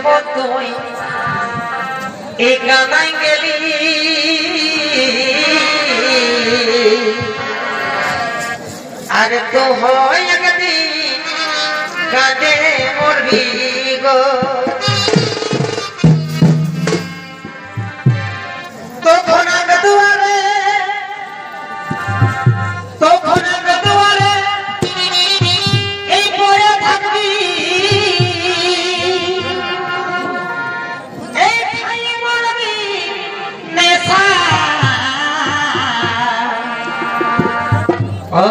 যাব এই কানাই গেলি। আর তো হয় একদিন কাজে মরবি গো। ও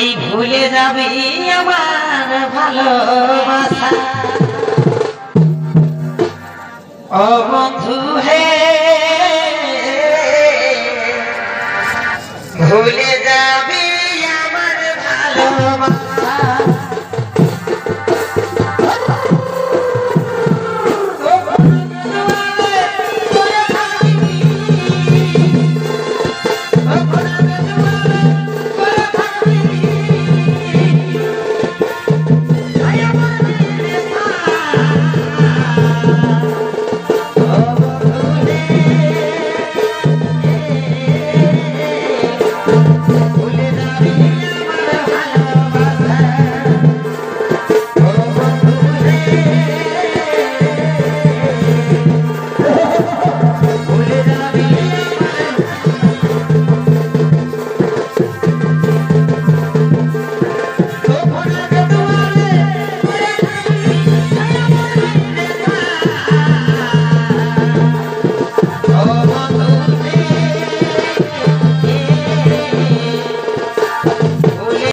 এই ভুলে যাবি আমার ভালোবাসা। ও বন্ধু হে ভুলে